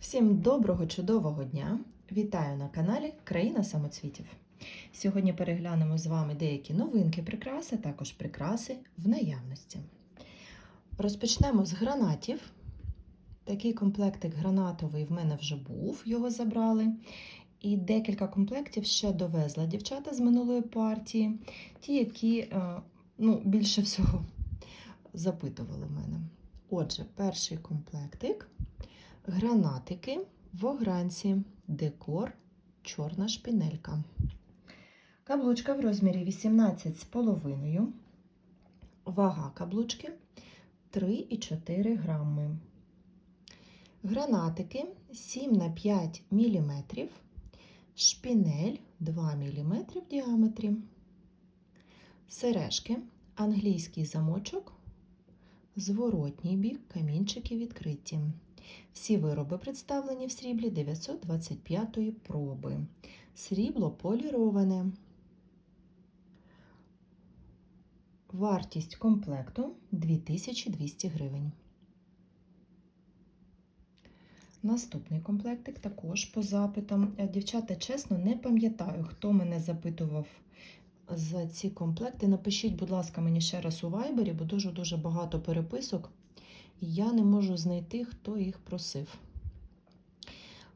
Всім доброго, чудового дня! Вітаю на каналі Країна самоцвітів. Сьогодні переглянемо з вами деякі новинки прикраси, також прикраси в наявності. Розпочнемо з гранатів. Такий комплектик гранатовий в мене вже був, його забрали. І декілька комплектів ще довезла дівчата з минулої партії, ті, які е, ну, більше всього запитували мене. Отже, перший комплектик гранатики в огранці, декор, чорна шпінелька. Каблучка в розмірі 18,5. Вага каблучки 3,4 грами. Гранатики 7 на 5 мм. Шпінель 2 мм в діаметрі. Сережки, англійський замочок, зворотній бік, камінчики відкриті. Всі вироби представлені в сріблі 925 проби. Срібло поліроване. Вартість комплекту 2200 гривень. Наступний комплектик також по запитам. Е, Дівчата, чесно, не пам'ятаю, хто мене запитував за ці комплекти. Напишіть, будь ласка, мені ще раз у вайбері, бо дуже-дуже багато переписок. І я не можу знайти, хто їх просив.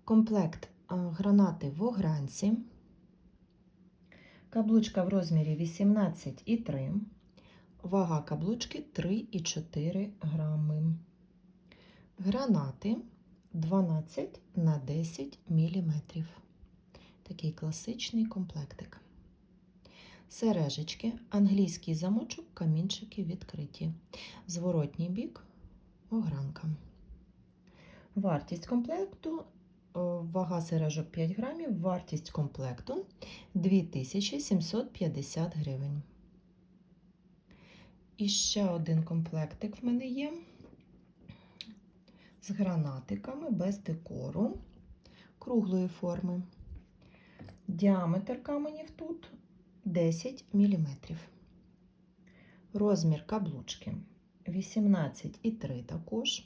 Комплект гранати в огранці. Каблучка в розмірі 18,3. Вага каблучки 3,4 грами. Гранати 12 на 10 мм. Такий класичний комплектик. Сережечки, англійський замочок, камінчики відкриті. Зворотній бік огранка. Вартість комплекту, е, вага сережок 5 грамів, вартість комплекту 2750 гривень. І ще один комплектик в мене є з гранатиками без декору круглої форми. Діаметр каменів тут 10 мм. Розмір каблучки 18,3 також.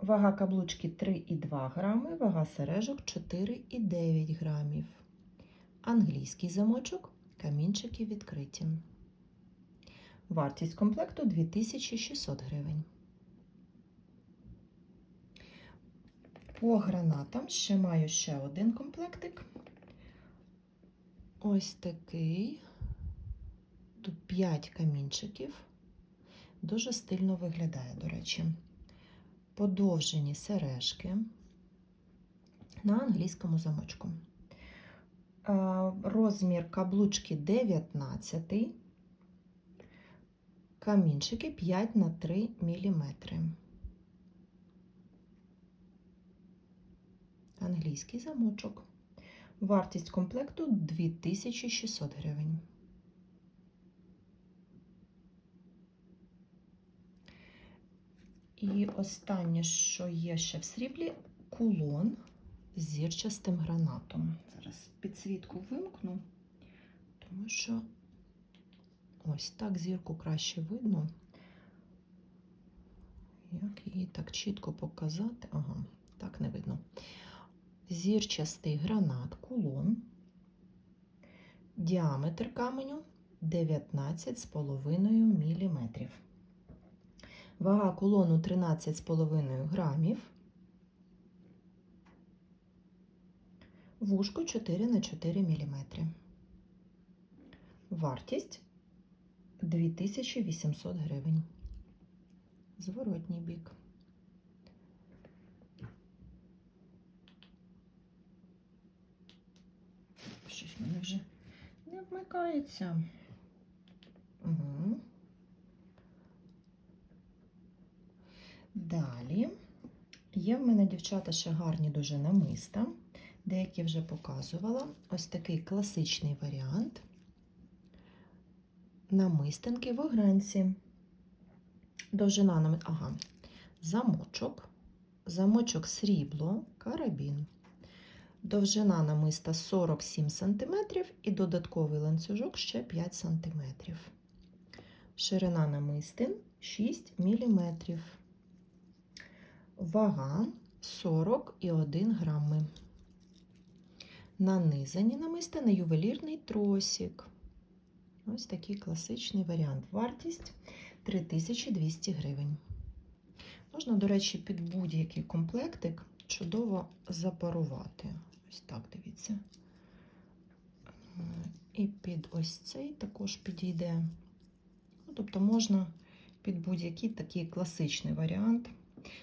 Вага каблучки 3,2 грами, вага сережок 4,9 грамів. Англійський замочок, камінчики відкриті. Вартість комплекту 2600 гривень. По гранатам ще маю ще один комплектик. Ось такий. Тут 5 камінчиків. Дуже стильно виглядає, до речі. Подовжені сережки на англійському замочку. Розмір каблучки 19, камінчики 5 на 3 мм. Англійський замочок. Вартість комплекту 2600 гривень. І останнє, що є ще в сріблі, кулон з зірчастим гранатом. Зараз підсвітку вимкну, тому що ось так зірку краще видно. Як її так чітко показати? Ага, так не видно. Зірчастий гранат, кулон. Діаметр каменю 19,5 мм. Вага кулону 13,5 грамів. Вушко 4 на 4 мм. Вартість 2800 гривень. Зворотній бік. Щось в мене вже не вмикається. Угу. Далі є в мене, дівчата, ще гарні дуже намиста. Деякі вже показувала. Ось такий класичний варіант. Намистинки в огранці. Довжина намит... ага. замочок, замочок срібло, карабін. Довжина намиста 47 см і додатковий ланцюжок ще 5 см. Ширина намистин 6 мм. Вага 40,1 грами. Нанизані намиста на ювелірний тросик. Ось такий класичний варіант. Вартість 3200 гривень. Можна, до речі, під будь-який комплектик чудово запарувати. Ось так, дивіться. І під ось цей також підійде. Ну, тобто можна під будь-який такий класичний варіант,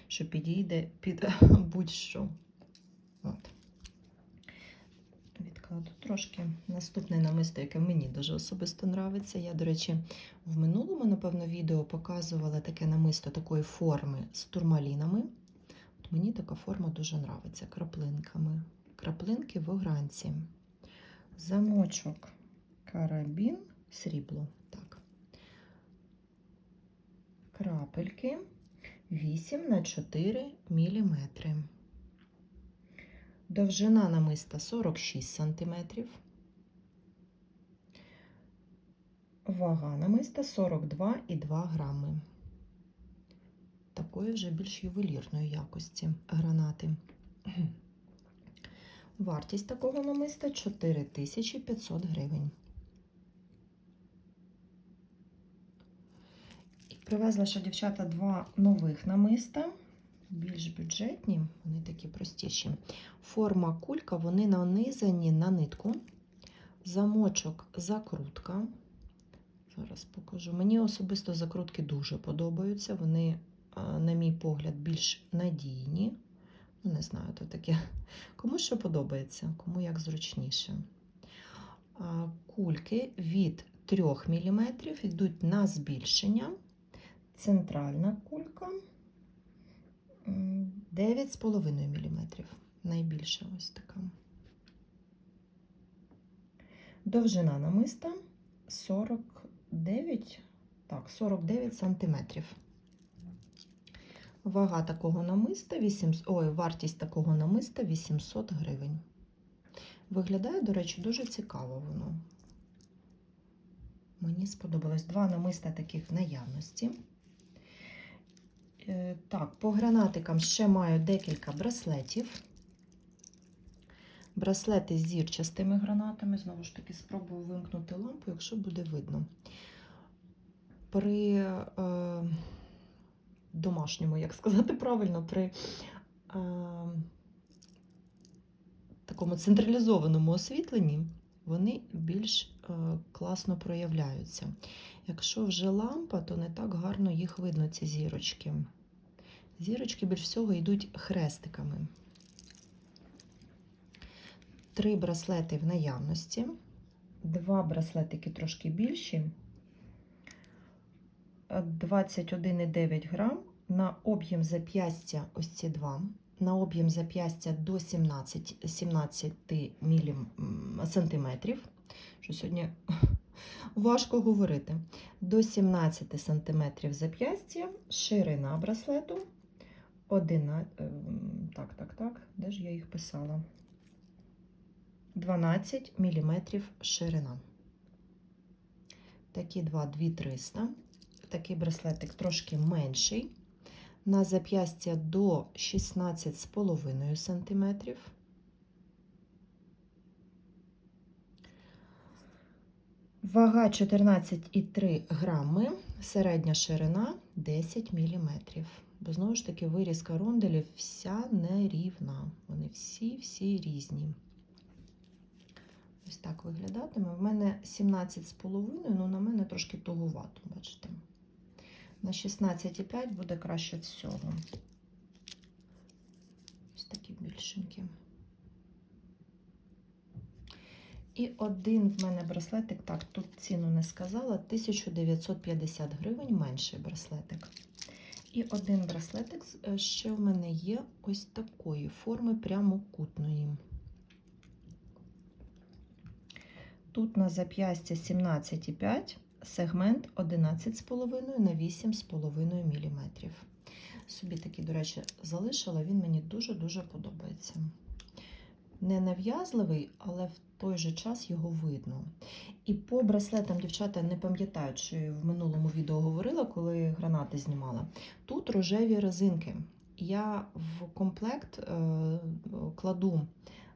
що підійде під будь-що. От. Відкладу трошки. Наступне намисто, яке мені дуже особисто нравиться. Я, до речі, в минулому, напевно, відео показувала таке намисто такої форми з турмалінами. От мені така форма дуже нравиться. Краплинками. Краплинки в огранці. Замочок, карабін, срібло. Так. Крапельки 8 на 4 міліметри. Довжина намиста 46 см. Вага намиста 42,2 грами. Такої вже більш ювелірної якості гранати. Вартість такого намиста 4500 гривень. Привезла ще дівчата два нових намиста більш бюджетні, вони такі простіші. Форма кулька, вони нанизані на нитку, замочок, закрутка. Зараз покажу. Мені особисто закрутки дуже подобаються. Вони, на мій погляд, більш надійні. Ну, не знаю, то таке. Кому що подобається, кому як зручніше. Кульки від 3 мм йдуть на збільшення. Центральна кулька. 9,5 мм. Найбільша ось така. Довжина намиста 49, так, 49 сантиметрів. Вага такого намиста 8, ой, вартість такого намиста 800 гривень. Виглядає, до речі, дуже цікаво воно. Мені сподобалось два намиста таких в наявності. Е, Так, по гранатикам ще маю декілька браслетів. Браслети з зірчастими гранатами. Знову ж таки, спробую вимкнути лампу, якщо буде видно. При е, домашньому, як сказати правильно, при е, такому централізованому освітленні вони більш класно проявляються. Якщо вже лампа, то не так гарно їх видно, ці зірочки. Зірочки більш всього йдуть хрестиками. Три браслети в наявності. Два браслетики трошки більші. 21,9 грам. На об'єм зап'ястя ось ці два. На об'єм зап'ястя до 17 17 мілім, сантиметрів. Що сьогодні важко говорити. До 17 см зап'ястя, ширина браслету. 11, так, так, так, де ж я їх писала? 12 мм ширина. Такі два 2300. Такий браслетик трошки менший. На зап'ястя до 16,5 см. Вага 14,3 грами, середня ширина 10 мм. Бо знову ж таки вирізка ронделів вся нерівна. Вони всі-всі різні. Ось так виглядатиме. В мене 17,5, ну на мене трошки тугувато, бачите. На 16,5 буде краще всього. Ось такі більшенькі. І один в мене браслетик, так, тут ціну не сказала, 1950 гривень менший браслетик. І один браслетик е, ще в мене є ось такої форми прямокутної. Тут на зап'ястя 17,5, сегмент 11,5 на 8,5 мм. Собі такий, до речі, залишила, він мені дуже-дуже подобається. Не нав'язливий, але в той же час його видно. І по браслетам, дівчата, не пам'ятають, що я в минулому відео говорила, коли гранати знімала. Тут рожеві резинки. я в комплект е, кладу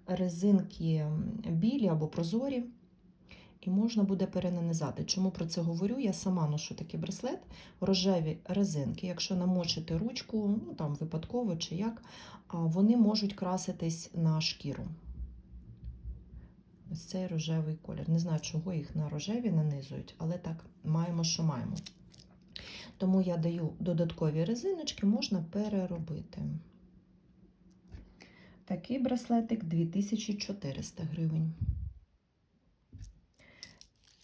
резинки білі або прозорі, і можна буде перенанизати. Чому про це говорю? Я сама ношу такий браслет, рожеві резинки. Якщо намочити ручку, ну там випадково чи як, вони можуть краситись на шкіру. Ось цей рожевий колір. Не знаю, чого їх на рожеві нанизують, але так маємо, що маємо. Тому я даю додаткові резиночки, можна переробити. Такий браслетик 2400 гривень.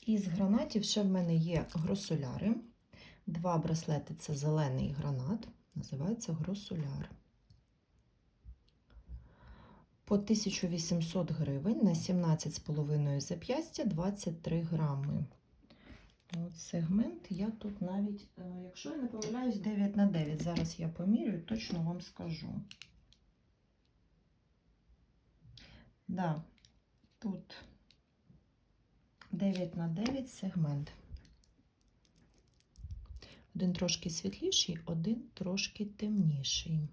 Із гранатів ще в мене є гросоляри. Два браслети це зелений гранат, називається гросоляр. По 1800 гривень на 17,5 зап'ястя 23 грами. От сегмент я тут навіть, е, якщо я не помиляюсь, 9 на 9. Зараз я помірю і точно вам скажу. Да, тут 9 на 9 сегмент. Один трошки світліший, один трошки темніший.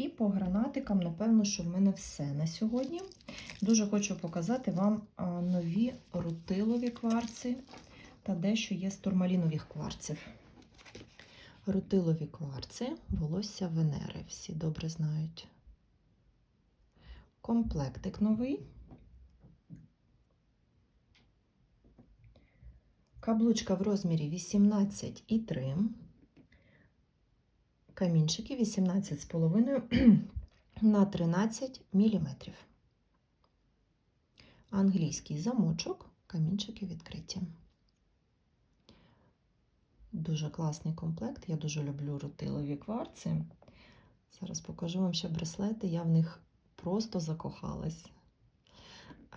І по гранатикам, напевно, що в мене все на сьогодні. Дуже хочу показати вам нові рутилові кварци та дещо є з турмалінових кварців. Рутилові кварци, волосся Венери, всі добре знають. Комплектик новий. Каблучка в розмірі 18,3. Камінчики 18,5 на 13 мм. Англійський замочок, камінчики відкриті. Дуже класний комплект. Я дуже люблю рутилові кварци. Зараз покажу вам ще браслети. Я в них просто закохалась.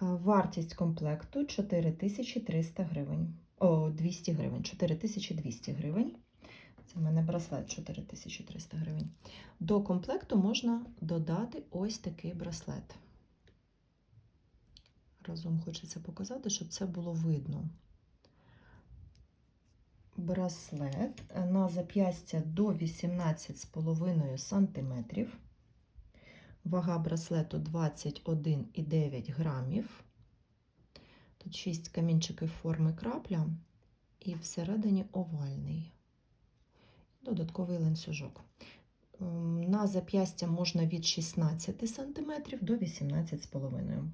Вартість комплекту 4300 гривень. О, 200 гривень. 4200 гривень. Це в мене браслет 4300 гривень. До комплекту можна додати ось такий браслет. Разом хочеться показати, щоб це було видно. Браслет на зап'ястя до 18,5 см. Вага браслету 21,9 грамів. Тут 6 камінчиків форми крапля і всередині овальний. Додатковий ланцюжок. На зап'ястя можна від 16 см до 18,5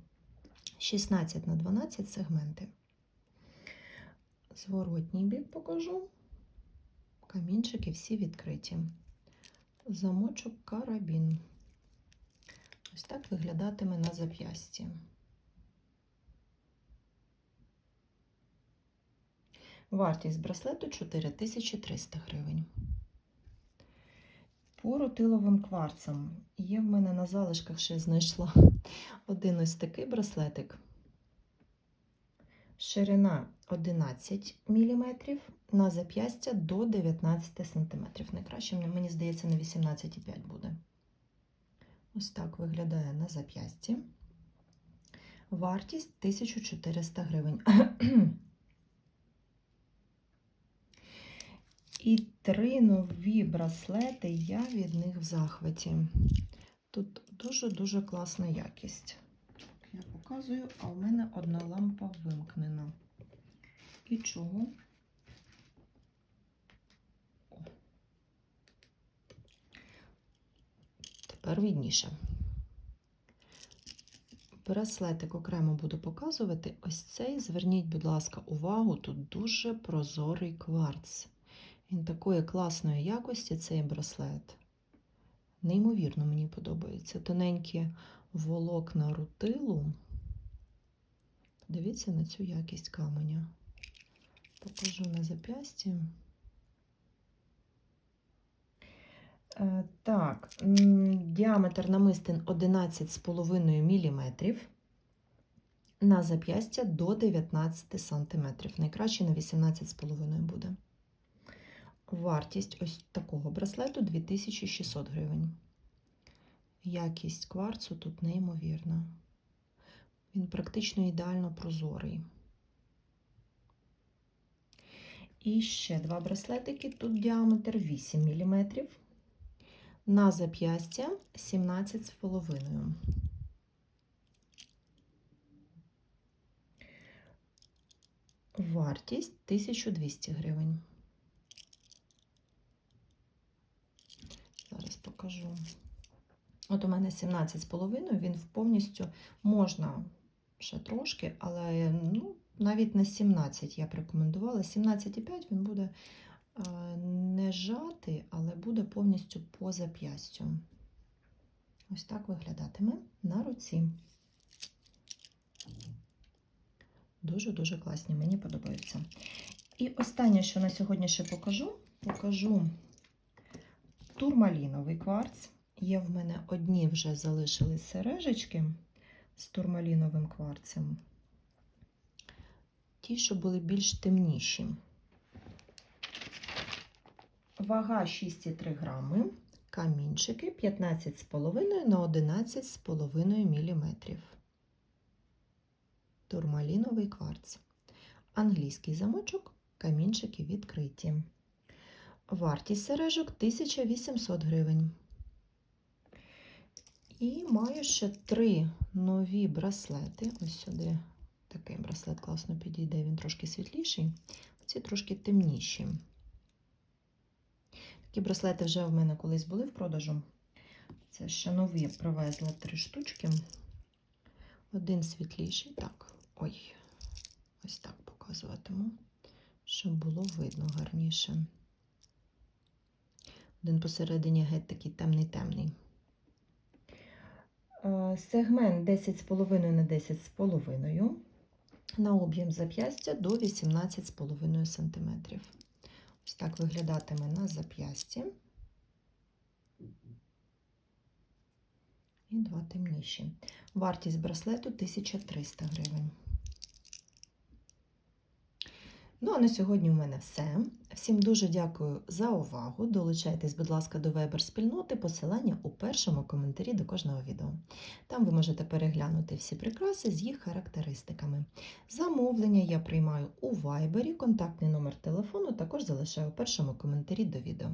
16 на 12 сегменти. Зворотній бік покажу. Камінчики всі відкриті. Замочок карабін. Ось так виглядатиме на зап'ясті. Вартість браслету 4300 гривень. По рутиловим є в мене на залишках ще знайшла один ось такий браслетик. Ширина 11 мм, на зап'ястя до 19 см. Найкраще, мені здається, на 18,5 буде. Ось так виглядає на зап'ясті. Вартість 1400 гривень. І три нові браслети, я від них в захваті. Тут дуже-дуже класна якість. Я показую, а в мене одна лампа вимкнена. І чого? О. Тепер видніше. Браслетик окремо буду показувати. Ось цей, зверніть, будь ласка, увагу, тут дуже прозорий кварц. Він такої класної якості цей браслет. Неймовірно, мені подобається. Тоненькі волокна рутилу. Дивіться на цю якість каменя. Покажу на зап'ясті. Е, так, діаметр намистин 11,5 мм. На зап'ястя до 19 см. Найкраще на 18,5 буде. Вартість ось такого браслету 2600 гривень. Якість кварцу тут неймовірна. Він практично ідеально прозорий. І ще два браслетики. Тут діаметр 8 мм. На зап'ястя 17,5. Вартість 1200 гривень. Зараз покажу. От у мене 17,5, він повністю можна ще трошки, але ну, навіть на 17 я б рекомендувала. 17,5 він буде е, не жати, але буде повністю по зап'ястю. Ось так виглядатиме на руці. Дуже-дуже класні, мені подобаються. І останнє, що на сьогодні ще покажу, покажу турмаліновий кварц. Є в мене одні вже залишились сережечки з турмаліновим кварцем. Ті, що були більш темніші. Вага 6,3 грами, камінчики 15,5 на 11,5 мм. Турмаліновий кварц. Англійський замочок, камінчики відкриті. Вартість сережок 1800 гривень. І маю ще три нові браслети. Ось сюди такий браслет класно підійде, він трошки світліший, ці трошки темніші. Такі браслети вже в мене колись були в продажу. Це ще нові привезла три штучки. Один світліший, так, ой, ось так показуватиму, щоб було видно гарніше. Один посередині геть такий темний-темний. Е, Сегмент 10,5 на 10,5 на об'єм зап'ястя до 18,5 см. Ось так виглядатиме на зап'ясті. І два темніші. Вартість браслету 1300 гривень. Ну, а на сьогодні у мене все. Всім дуже дякую за увагу. Долучайтесь, будь ласка, до Viber спільноти, посилання у першому коментарі до кожного відео. Там ви можете переглянути всі прикраси з їх характеристиками. Замовлення я приймаю у Viber, контактний номер телефону також залишаю у першому коментарі до відео.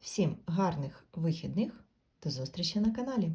Всім гарних вихідних, до зустрічі на каналі!